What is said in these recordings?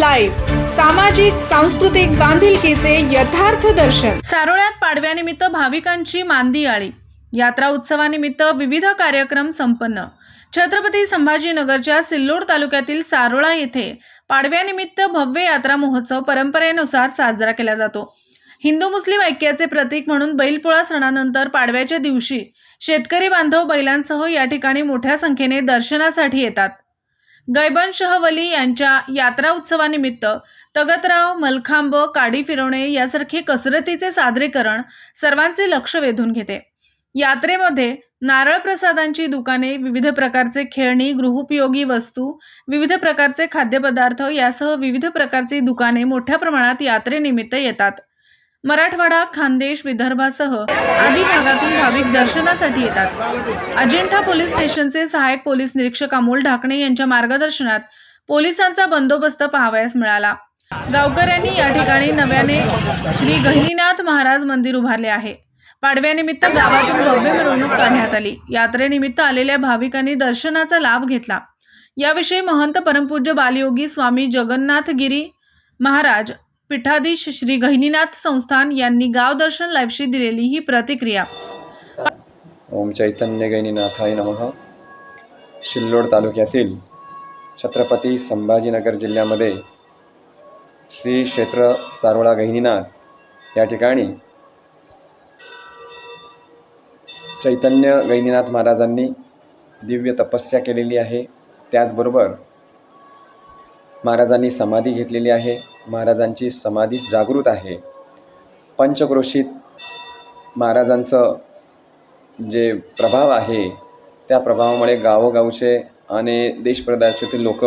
Live सामाजिक सांस्कृतिक बांधिलकीचे यथार्थ दर्शन. सारोळ्यात पाडव्यानिमित्त भाविकांची मांदी आळी. यात्रा उत्सवानिमित्त विविध कार्यक्रम संपन्न. छत्रपती संभाजीनगरच्या सिल्लोड तालुक्यातील सारोळा येथे पाडव्यानिमित्त भव्य यात्रा महोत्सव परंपरेनुसार साजरा केला जातो. हिंदू मुस्लिम ऐक्याचे प्रतीक म्हणून बैलपोळा सणानंतर पाडव्याच्या दिवशी शेतकरी बांधव बैलांसह या ठिकाणी मोठ्या संख्येने दर्शनासाठी येतात. गैबनशह वली यांच्या यात्रा उत्सवानिमित्त तगतराव मलखांब काडी फिरवणे यासारखे कसरतीचे सादरीकरण सर्वांचे लक्ष वेधून घेते. यात्रेमध्ये नारळ प्रसादांची दुकाने विविध प्रकारचे खेळणी गृहोपयोगी वस्तू विविध प्रकारचे खाद्यपदार्थ यासह विविध प्रकारची दुकाने मोठ्या प्रमाणात यात्रेनिमित्त येतात. मराठवाडा खानदेश विदर्भासह आदी भागातून भाविक दर्शनासाठी येतात. अजिंठा पोलीस स्टेशनचे सहायक पोलीस निरीक्षक अमोल ढाकणे यांच्या मार्गदर्शनात पोलिसांचा बंदोबस्त पाहावयास मिळाला. गावकऱ्यांनी या ठिकाणी नव्याने श्री गहिनीनाथ महाराज मंदिर उभारले आहे. पाडव्यानिमित्त गावातून भव्य मिरवणूक काढण्यात आली. यात्रेनिमित्त आलेल्या भाविकांनी दर्शनाचा लाभ घेतला. याविषयी महंत परमपूज्य बालयोगी स्वामी जगन्नाथगिरी महाराज पीठाधीश श्री गहिनीनाथ संस्थान यांनी गाव दर्शन लाईव्हशी दिलेली ही प्रतिक्रिया. ओम चैतन्य गहिनीनाथाय नमः. सिल्लोड तालुक्यातील छत्रपती संभाजीनगर जिल्ह्यामध्ये श्री क्षेत्र सारोळा गहिनीनाथ या ठिकाणी चैतन्य गहिनीनाथ महाराजांनी दिव्य तपस्या केलेली आहे. त्याचबरोबर महाराजांनी समाधी घेतलेली आहे. महाराजांची समाधी जागृत आहे. पंचक्रोशीत महाराजांचं जे प्रभाव आहे त्या प्रभावामुळे गावोगावचे आणि देशप्रदेशातील लोक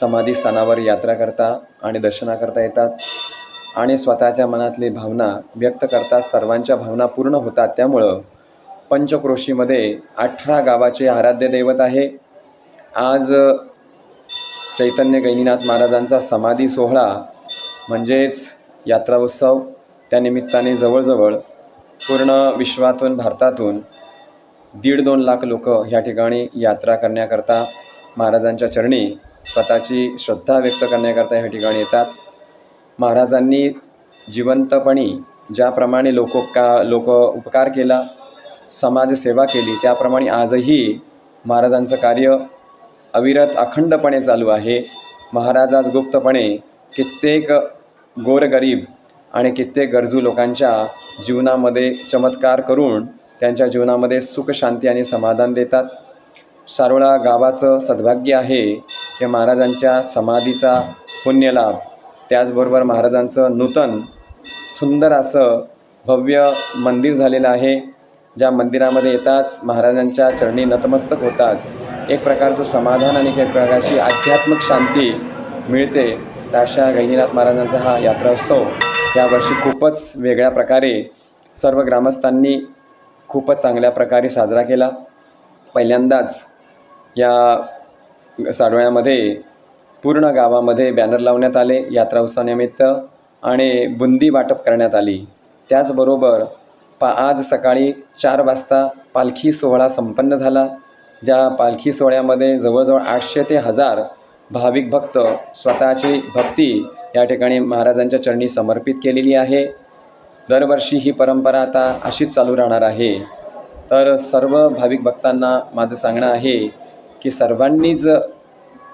समाधी स्थानावर यात्रा करता आणि दर्शनाकरता येतात आणि स्वतःच्या मनातली भावना व्यक्त करतात सर्वांच्या भावना पूर्ण होतात. त्यामुळं पंचक्रोशीमध्ये अठरा गावाचे आराध्य दैवत आहे. आज चैतन्य गैनीनाथ महाराजांचा समाधी सोहळा म्हणजेच यात्रा उत्सव त्यानिमित्ताने जवळजवळ पूर्ण विश्वातून भारतातून दीड दोन लाख लोक ह्या ठिकाणी यात्रा करण्याकरता महाराजांच्या चरणी स्वतःची श्रद्धा व्यक्त करण्याकरता ह्या ठिकाणी येतात. महाराजांनी जिवंतपणी ज्याप्रमाणे लोकोपका लोक उपकार केला समाजसेवा केली त्याप्रमाणे आजही महाराजांचं कार्य अविरत अखंडपणे चालू आहे. महाराज आज गुप्तपणे कित्येक गोरगरीब आणि कित्येक गरजू लोकांच्या जीवनामध्ये चमत्कार करून त्यांच्या जीवनामध्ये सुख शांती आणि समाधान देतात. सारोळा गावाचं सद्भाग्य आहे की महाराजांच्या समाधीचा पुण्यलाभ. त्याचबरोबर महाराजांचं नूतन सुंदर असं भव्य मंदिर झालेलं आहे. ज्या मंदिरामध्ये येताच महाराजांच्या चरणी नतमस्तक होताच एक प्रकारचं समाधान आणि एक प्रकारची आध्यात्मिक शांती मिळते. अशा गहिनीनाथ महाराजांचा हा यात्रोत्सव यावर्षी खूपच वेगळ्या प्रकारे सर्व ग्रामस्थांनी खूपच चांगल्या प्रकारे साजरा केला. पहिल्यांदाच या साडोळ्यामध्ये पूर्ण गावामध्ये बॅनर लावण्यात आले यात्रा उत्सवानिमित्त आणि बुंदी वाटप करण्यात आली. त्याचबरोबर पा आज सकाळी चार वाजता पालखी सोहळा संपन्न झाला ज्या पालखी सोहळ्यामध्ये जवळजवळ आठशे ते हजार भाविक भक्त स्वतःची भक्ती या ठिकाणी महाराजांच्या चरणी समर्पित केलेली आहे. दरवर्षी ही परंपरा आता अशीच चालू राहणार आहे. तर सर्व भाविक भक्तांना माझं सांगणं आहे की सर्वांनीच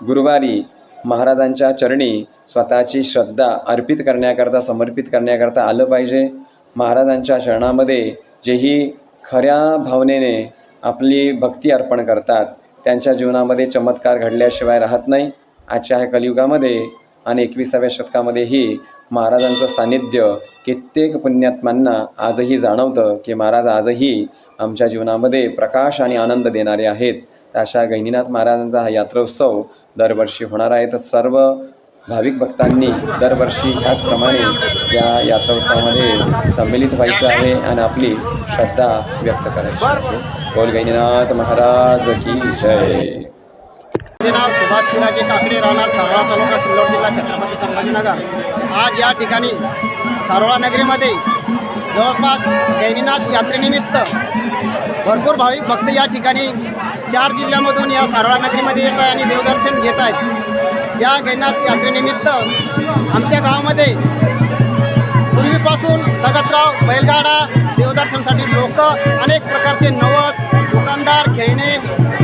गुरुवारी महाराजांच्या चरणी स्वतःची श्रद्धा अर्पित करण्याकरता समर्पित करण्याकरता आलं पाहिजे. महाराजांच्या चरणामध्ये जेही खऱ्या भावनेने आपली भक्ती अर्पण करतात त्यांच्या जीवनामध्ये चमत्कार घडल्याशिवाय राहत नाही. आजच्या ह्या कलियुगामध्ये आणि एकविसाव्या शतकामध्येही महाराजांचं सान्निध्य कित्येक पुण्यात्म्यांना आजही जाणवतं की महाराज आजही आमच्या जीवनामध्ये प्रकाश आणि आनंद देणारे आहेत. अशा गैनीनाथ महाराजांचा हा यात्रोत्सव दरवर्षी होणार आहे. तर सर्व भाविक भक्तांनी दरवर्षी ह्याचप्रमाणे या यात्रोत्सवामध्ये संमेलित व्हायचं आहे आणि आपली श्रद्धा व्यक्त करायची आहे. बोल गैनीनाथ महाराज की जय. माझे नाव सुभाष पिराजे काकडे राहणार सारोळा तालुका सिल्लोड जिल्हा छत्रपती संभाजीनगर. आज या ठिकाणी सारोळा नगरीमध्ये जवळपास गैनीनाथ यात्रेनिमित्त भरपूर भाविक भक्त या ठिकाणी चार जिल्ह्यामधून या सारोळा नगरीमध्ये येत आहे आणि देवदर्शन घेत आहेत. या गैनाथ यात्रेनिमित्त आमच्या गावामध्ये पूर्वीपासून दगतराव बैलगाडा देवदर्शनसाठी लोक अनेक प्रकारचे नवस दुकानदार खेळणे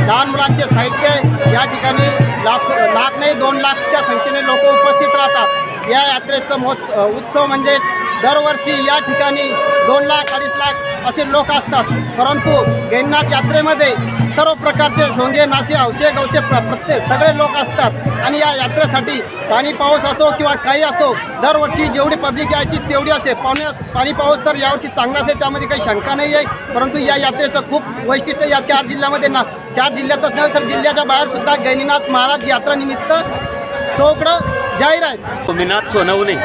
लहान मुलांचे साहित्य या ठिकाणी लाख लाख नाही दोन लाखच्या संख्येने लोक उपस्थित राहतात. या यात्रेचं मोत उत्सव म्हणजे दरवर्षी या ठिकाणी दोन लाख अडीच लाख असे लोक असतात. परंतु गैनाथ यात्रेमध्ये सर्व प्रकारचे सोंगे नाशे हौसे गवसे प्र प्रत्येक सगळे लोक असतात. आणि या यात्रेसाठी पाणी पाऊस असो किंवा काही असो दरवर्षी जेवढी पब्लिक यायची तेवढी असे पाणी पाणी पाऊस तर यावर्षी चांगला असेल त्यामध्ये काही शंका नाही आहे. परंतु या यात्रेचं खूप वैशिष्ट्य या चार जिल्ह्यामध्ये ना चार जिल्ह्यातच नव्हे तर जिल्ह्याच्या बाहेरसुद्धा गैनीनाथ महाराज यात्रानिमित्त चोकडं जाहीर आहे सोनवणे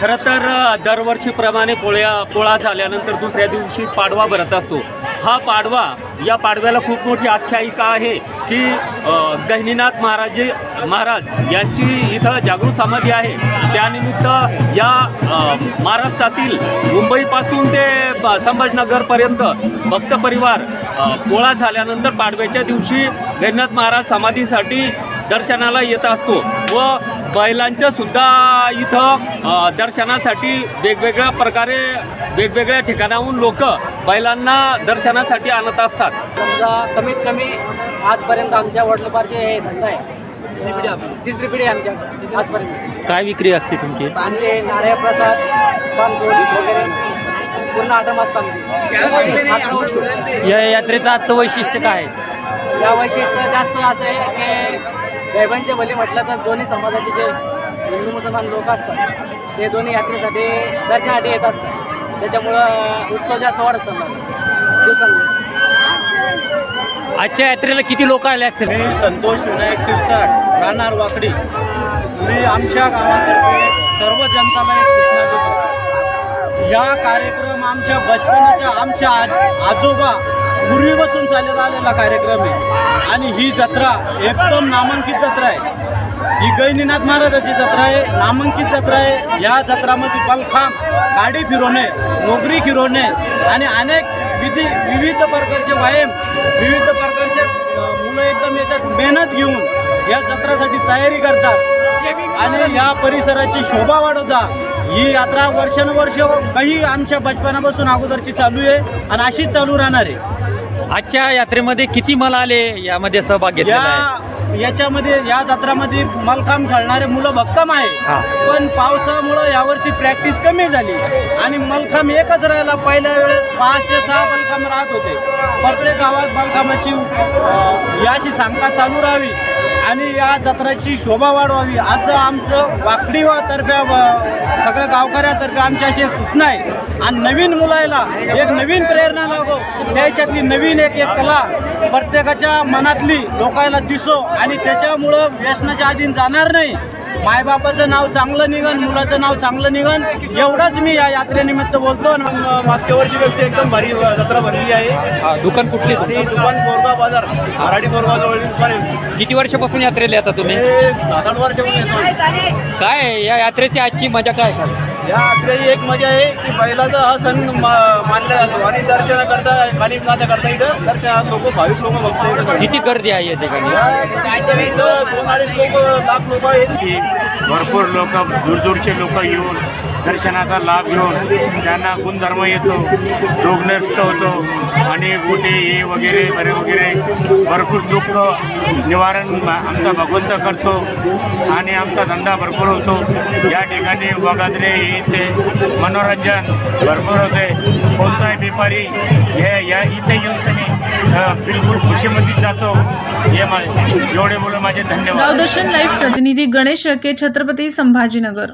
खरं तर दरवर्षीप्रमाणे पोळ्या पोळा झाल्यानंतर दुसऱ्या दिवशी पाडवा भरत असतो. हा पाडवा या पाडव्याला खूप मोठी आख्यायिका आहे की गहिनीनाथ महाराज महाराज यांची इथं जागृत समाधी आहे. त्यानिमित्त या महाराष्ट्रातील मुंबईपासून ते संभाजनगरपर्यंत भक्त परिवार पोळा झाल्यानंतर पाडव्याच्या दिवशी गहिनीनाथ महाराज समाधीसाठी दर्शनाला येत असतो व बैलांचं सुद्धा इथं दर्शनासाठी वेगवेगळ्या प्रकारे वेगवेगळ्या ठिकाणाहून लोक बैलांना दर्शनासाठी आणत असतात. समजा कमीत कमी आजपर्यंत आमच्या वडिलोपारचे हे धंदा आहे. तिसरी पिढी आहे आमच्या आजपर्यंत. काय विक्री असते तुमची? आमचे नारळ प्रसाद वगैरे पूर्ण आटम असतात या यात्रेचं आजचं वैशिष्ट्य काय आहे? या वैशिष्ट्य जास्त असं आहे की साहेबांचे भले म्हटलं तर दोन्ही समाजाचे जे हिंदू मुसलमान लोक असतात ते दोन्ही यात्रेसाठी दर्शनासाठी येत असतात. त्याच्यामुळं उत्सव जास्त वाढत चालला. दिवसांदिवस. आजच्या यात्रेला किती लोक आले असतील? मी संतोष विनायक शिरसाट राहणार वाकडी. मी आमच्या गावातर्फे सर्व जनताला एक सूचना देतो. या कार्यक्रम आमच्या बचपनाच्या आमच्या आजोबा पूर्वीपासून चालत आलेला कार्यक्रम आहे. आणि ही जत्रा एकदम नामांकित जत्रा आहे. ही गैनीनाथ महाराजाची जत्रा आहे. नामांकित जत्रा आहे. या जत्रामध्ये बलखाम गाडी फिरवणे मोगरी फिरवणे आणि अनेक विधी विविध प्रकारचे व्यायाम विविध प्रकारचे मुलं एकदम याच्यात मेहनत घेऊन या जत्रासाठी तयारी करतात. आणि या परिसराची शोभा वाढवतात. ही यात्रा वर्षानुवर्ष काही आमच्या बचपनापासून अगोदरची चालू आहे आणि अशीच चालू राहणार आहे. आजच्या यात्रेमध्ये किती मला आले? यामध्ये सहभाग या याच्यामध्ये या जत्रामध्ये मलखांब खेळणारे मुलं भक्कम हा. आहे पण पावसामुळं यावर्षी प्रॅक्टिस कमी झाली. आणि मलखांब एकच राहिला. पहिल्या वेळेस पाच ते सहा मलखांब राहत होते. प्रत्येक गावात मलखांबाची अं, याची सांगता चालू राहावी. आणि या जत्राची शोभा वाढवावी असं आमचं वाकडीवातर्फे सगळ्या गावकऱ्यातर्फे आमची अशी एक सूचना आहे. आणि नवीन मुलायला एक नवीन प्रेरणा लागो. त्याच्यातली नवीन एक एक कला प्रत्येकाच्या मनातली लोकायला दिसो आणि त्याच्यामुळं व्यसनाच्या आधी जाणार नाही. मायबापाचं नाव चांगलं निघन मुलाचं नाव चांगलं निघन एवढंच मी या यात्रेनिमित्त बोलतो आणि मागच्या वर्षी व्यक्ती एकदम भारी जत्रा भरलेली आहे हा, दुकान कुठली आणि? दुकान बोरगाव बाजार मराठी बोरगाव जवळ किती वर्षापासून यात्रेला येता तुम्ही हे सात आठ वर्षापासून येतो काय? या यात्रेची आजची मजा काय सांगा? या यात्रेची एक मजा आहे की बैलाचा हा सण मानला जातो. आणि दर्शनाकरता कालिकनाथच्या करता इथं. दर्शनात लोक भाविक लोक बघतो इथं. किती गर्दी आहे या ठिकाणी? इथं दोन अडीच लोक लाख लोक आहेत. की भरपूर लोक दूरदूरचे लोक येऊन दर्शनाचा लाभ घेऊन त्यांना गुणधर्म येतो रोग नष्ट होतो आणि कुठे हे वगैरे बरे वगैरे भरपूर दुःख निवारण आमचा भगवंत करतो आणि आमचा धंदा भरपूर होतो. या ठिकाणी वगादरे इथे मनोरंजन भरपूर होते. कोणताही व्यापारी हे या इथे येऊन सगळी बिलकुल खुशीमध्ये जातो. हे माझे एवढे बोलून माझे धन्यवाद. गावदर्शन लाईव्ह प्रतिनिधी गणेश रके छत्रपती संभाजीनगर.